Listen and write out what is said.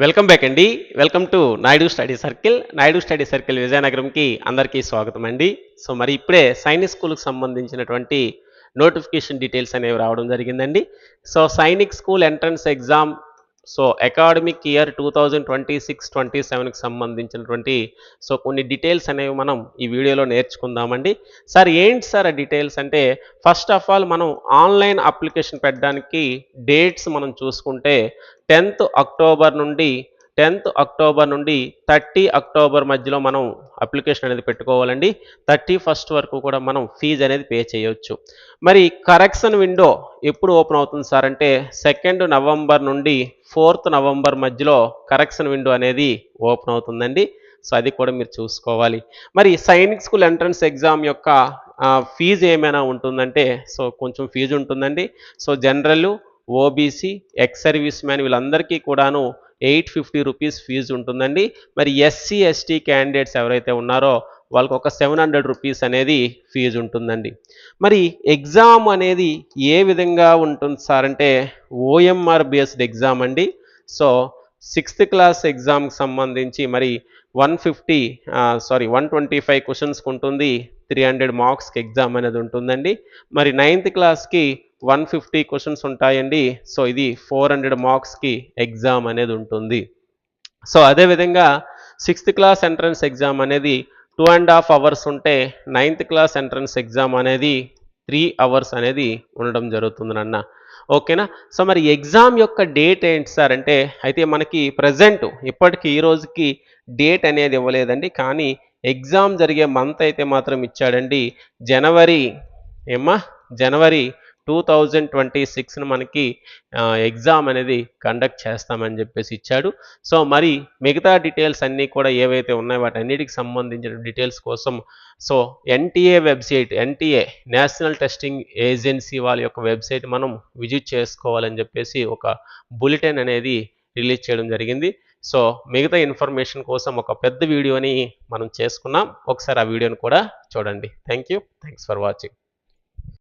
Welcome back అండి. Welcome to Naidu study circle. Naidu study circle విజయనగరంకి అందరికీ స్వాగతం అండి. సో మరి ఇప్పుడే సైనిక్ స్కూల్కి సంబంధించినటువంటి నోటిఫికేషన్ డీటెయిల్స్ అనేవి రావడం జరిగిందండి. So Sainik school entrance exam so academic year two thousand twenty six twenty సెవెన్కి సంబంధించినటువంటి సో కొన్ని డీటెయిల్స్ అనేవి మనం ఈ వీడియోలో నేర్చుకుందామండి. సార్ ఏంటి సార్ ఆ డీటెయిల్స్ అంటే ఫస్ట్ ఆఫ్ ఆల్ మనం ఆన్లైన్ అప్లికేషన్ పెట్టడానికి డేట్స్ మనం చూసుకుంటే టెన్త్ అక్టోబర్ నుండి టెన్త్ అక్టోబర్ నుండి థర్టీ అక్టోబర్ మధ్యలో మనం అప్లికేషన్ అనేది పెట్టుకోవాలండి. థర్టీ ఫస్ట్ వరకు కూడా మనం ఫీజు అనేది పే చేయొచ్చు. మరి కరెక్షన్ విండో ఎప్పుడు ఓపెన్ అవుతుంది సార్ అంటే సెకండ్ నవంబర్ నుండి ఫోర్త్ నవంబర్ మధ్యలో కరెక్షన్ విండో అనేది ఓపెన్ అవుతుందండి. సో అది కూడా మీరు చూసుకోవాలి. మరి సైనిక్ స్కూల్ ఎంట్రన్స్ ఎగ్జామ్ యొక్క ఫీజు ఏమైనా ఉంటుందంటే సో కొంచెం ఫీజు ఉంటుందండి. So general OBC ex service man వీళ్ళందరికీ కూడాను ఎయిట్ ఫిఫ్టీ రూపీస్ ఫీజు ఉంటుందండి. మరి ఎస్సీ ఎస్టీ క్యాండిడేట్స్ ఎవరైతే ఉన్నారో వాళ్ళకి ఒక సెవెన్ హండ్రెడ్ రూపీస్ అనేది ఫీజు ఉంటుందండి. మరి ఎగ్జామ్ అనేది ఏ విధంగా ఉంటుంది సార్ అంటే ఓఎంఆర్ బేస్డ్ ఎగ్జామ్ అండి. సో సిక్స్త్ క్లాస్ ఎగ్జామ్కి సంబంధించి మరి one fifty sorry one twenty five క్వశ్చన్స్కి ఉంటుంది. త్రీ హండ్రెడ్ మార్క్స్కి ఎగ్జామ్ అనేది ఉంటుందండి. మరి నైన్త్ క్లాస్కి వన్ ఫిఫ్టీ క్వశ్చన్స్ ఉంటాయండి. సో ఇది ఫోర్ హండ్రెడ్ మార్క్స్కి ఎగ్జామ్ అనేది ఉంటుంది. సో అదేవిధంగా సిక్స్త్ క్లాస్ ఎంట్రన్స్ ఎగ్జామ్ అనేది టూ అండ్ హాఫ్ అవర్స్ ఉంటే నైన్త్ క్లాస్ ఎంట్రన్స్ ఎగ్జామ్ అనేది త్రీ అవర్స్ అనేది ఉండడం జరుగుతుంది నాన్న. ఓకేనా? సో మరి ఎగ్జామ్ యొక్క డేట్ ఏంటి సార్? అంటే అయితే మనకి ప్రజెంట్ ఇప్పటికి ఈ రోజుకి డేట్ అనేది ఇవ్వలేదండి. కానీ ఎగ్జామ్ జరిగే మంత్ అయితే మాత్రం ఇచ్చాడండి. జనవరి ఏమ్మా? జనవరి టూ థౌజండ్ ట్వంటీ సిక్స్ను మనకి ఎగ్జామ్ అనేది కండక్ట్ చేస్తామని చెప్పేసి ఇచ్చాడు. సో మరి మిగతా డీటెయిల్స్ అన్నీ కూడా ఏవైతే ఉన్నాయో వాటన్నిటికి సంబంధించిన డీటెయిల్స్ కోసం so NTA website NTA national testing agency వాళ్ళ యొక్క వెబ్సైట్ మనం విజిట్ చేసుకోవాలని చెప్పేసి ఒక బులెటిన్ అనేది రిలీజ్ చేయడం జరిగింది. సో మిగతా ఇన్ఫర్మేషన్ కోసం ఒక పెద్ద వీడియోని మనం చేసుకున్నాం. ఒకసారి ఆ వీడియోని కూడా చూడండి. Thank you thanks for watching.